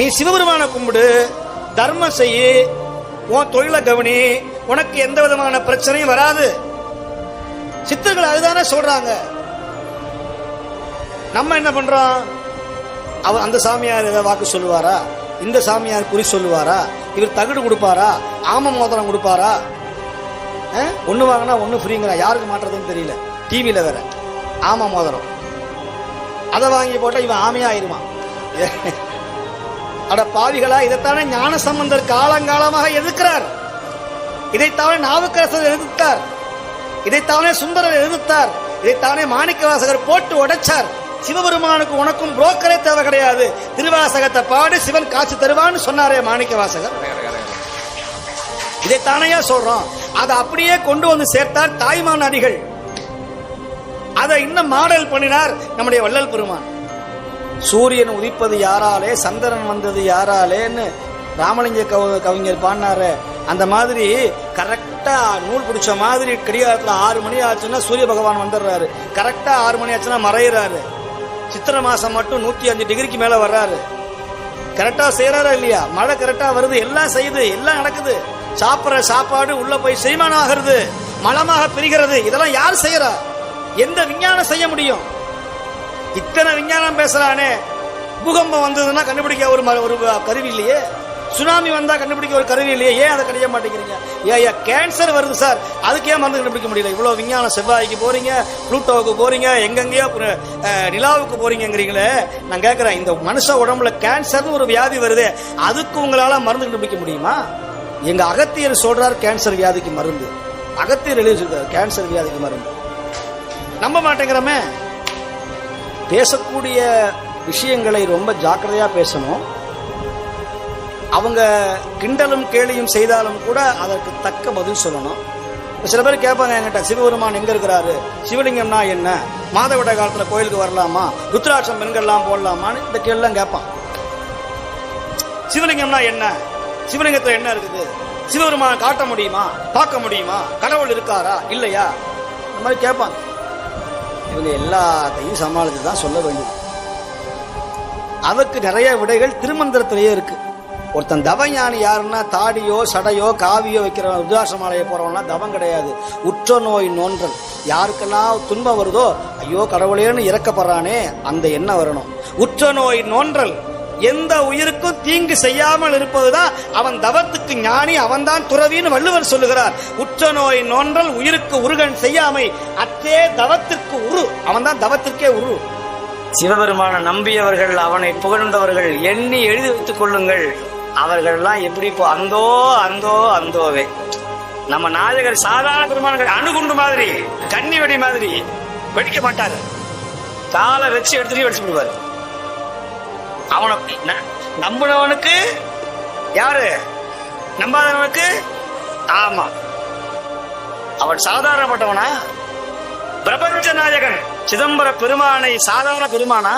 நீ சிவபெருமான கும்பிடு தர்மம் செய்ய உன் தொழிலை கவனி உனக்கு எந்த விதமான பிரச்சனையும் வராது. சித்தர்கள் அதுதானே சொல்றாங்க. நம்ம என்ன பண்றோம்? அவர் அந்த சாமியார் ஏதாவது வாக்கு சொல்லுவாரா? இந்த சாமியார் குறி சொல்லுவாரா? இவர் தகுடு கொடுப்பாரா? ஆம மோதிரம் கொடுப்பாரா? ஒன்று வாங்கினா ஒன்று ஃப்ரீங்கிறா யாருக்கு மாட்டுறதுன்னு தெரியல. டிவியில் வேற. ஆம மோதிரம். அதை வாங்கி போட்டால் இவன் ஆமையாயிருவான். அட பாவிகளா இதைத்தானே ஞான சம்பந்தர் காலங்காலமாக எதிர்க்கிறார். இதைத்தானே நாவுக்கரசர் எதிர்த்தார். இதைத்தானே சுந்தரர் எதிர்த்தார். இதைத்தானே மாணிக்கவாசகர் போட்டு உடைச்சார். சிவபெருமானுக்கு உனக்கும் புரோக்கரே தேவை கிடையாது. திருவாசகத்தை பாடு சிவன் காட்சி தருவான்னு சொன்னாரே மாணிக்கவாசகர். இதைத்தானையா சொல்றோம். அதை அப்படியே கொண்டு வந்து சேர்த்தார் தாய்மான் அடிகள். அதை இன்னும் மாடல் பண்ணினார் நம்முடைய வள்ளல் பெருமான். சூரியன் உதிப்பது யாராலே சந்திரன் வந்தது யாராலேன்னு ராமலிங்க கவ- கவிஞர் பாடினாரு. அந்த மாதிரி கரெக்டா நூல் பிடிச்ச மாதிரி கடிகாரத்துல ஆறு மணி ஆச்சுன்னா சூரிய பகவான் வந்துடுறாரு. கரெக்டா ஆறு மணி ஆச்சுன்னா மறையிறாரு. சித்திரை மாசம் மட்டும் நூத்தி அஞ்சு டிகிரிக்கு மேல வர்றாரு. கரெக்டா செய்யறாரா இல்லையா? மழை கரெக்டா வருது எல்லாம் செய்யுது எல்லாம் நடக்குது. சாப்பிடுற சாப்பாடு உள்ள போய் செரிமானம் ஆகிறது மலமாக பிரிகிறது. இதெல்லாம் யார் செய்யறா? எந்த விஞ்ஞானம் செய்ய முடியும்? இத்தனை விஞ்ஞானம் பேசுறானே. பூகம்பம் வந்ததுன்னா கண்டுபிடிக்க ஒரு ஒரு கருவி இல்லையே. சுனாமி வந்தா கண்டுபிடிக்க ஒரு கருவி இல்லையே. ஏன் அதை கிடைக்க மாட்டேங்கிறீங்க? ஏன் கேன்சர் வருது சார். அதுக்கே மருந்து கண்டுபிடிக்க முடியல? இவ்வளோ விஞ்ஞானம் செவ்வாய்க்கு போறீங்க புளூட்டோவுக்கு போறீங்க எங்கெங்கேயோ நிலாவுக்கு போறீங்கிறீங்களே. நான் கேட்கறேன் இந்த மனுஷ உடம்புல கேன்சர்னு ஒரு வியாதி வருது அதுக்கு உங்களால மருந்து கண்டுபிடிக்க முடியுமா? எங்க அகத்தியர் சொல்றார் கேன்சர் வியாதிக்கு மருந்து. அகத்தியர் எழுதி சொல்றாரு கேன்சர் வியாதிக்கு மருந்து. நம்ப மாட்டேங்கிறோமே. பேசக்கூடிய விஷயங்களை ரொம்ப ஜாக்கிரதையா பேசணும். அவங்க கிண்டலும் கேலியும் செய்தாலும் கூட அதற்கு தக்க பதில் சொல்லணும். சில பேர் கேட்பாங்க என்கிட்ட சிவபெருமான் எங்க இருக்கிறாரு? சிவலிங்கம்னா என்ன? மாதவிட காலத்துல கோயிலுக்கு வரலாமா? ருத்ராட்சம் பெண்கள்லாம் போடலாமான்னு இந்த கேள்லாம் கேட்பான். சிவலிங்கம்னா என்ன? சிவலிங்கத்துல என்ன இருக்குது? சிவபெருமானை காட்ட முடியுமா? பார்க்க முடியுமா? கடவுள் இருக்காரா? இல்லையா? இந்த மாதிரி கேட்பாங்க. இவங்க எல்லாத்தையும் சமாளித்து தான் சொல்ல வேண்டும். அதுக்கு நிறைய விடைகள் திருமந்திரத்திலேயே இருக்கு. ஒருத்தன் தவஞானி யாருன்னா தாடியோ சடையோ காவியோ வைக்கிற உதாச மாலையை போறவனா தவம் கிடையாது. உற்ற நோய் நோன்றல். யாருக்கெல்லாம் துன்பம் வருதோ ஐயோ கடவுளேன்னு இறக்கப்படுறானே அந்த எண்ணம் வரணும். உற்ற நோய் நோன்றல். எந்த உயிருக்கும் தீங்கு செய்யாமல் இருப்பதுதான் அவன் தவத்துக்கு ஞானி அவன்தான் துறவின்னு வள்ளுவர் சொல்லுகிறார். உற்ற நோய் நோன்றல் உயிருக்கு உருகன் செய்யாமை அத்தே தவத்திற்கு உரு. அவன்தான் தவத்திற்கே உரு. சிவபெருமான நம்பியவர்கள் அவனை புகழ்ந்தவர்கள் எண்ணி எழுதி வைத்துக் கொள்ளுங்கள். அவர்கள்லாம் எப்படி இப்போ அந்தோ அந்தோ அந்தோவே. நம்ம நாயகர் சாதாரண பெருமான்கள் அணுகுண்டு மாதிரி கன்னி வெடி மாதிரி வெடிக்க மாட்டாரு. காலை வச்சு எடுத்துட்டு வெடிச்சு விடுவாரு. அவனை நம்பினவனுக்கு யாரு? நம்பாதவனுக்கு? ஆமா. அவன் சாதாரணப்பட்டவனா? பிரபஞ்ச நாயகன் சிதம்பர பெருமானை சாதாரண பெருமானா?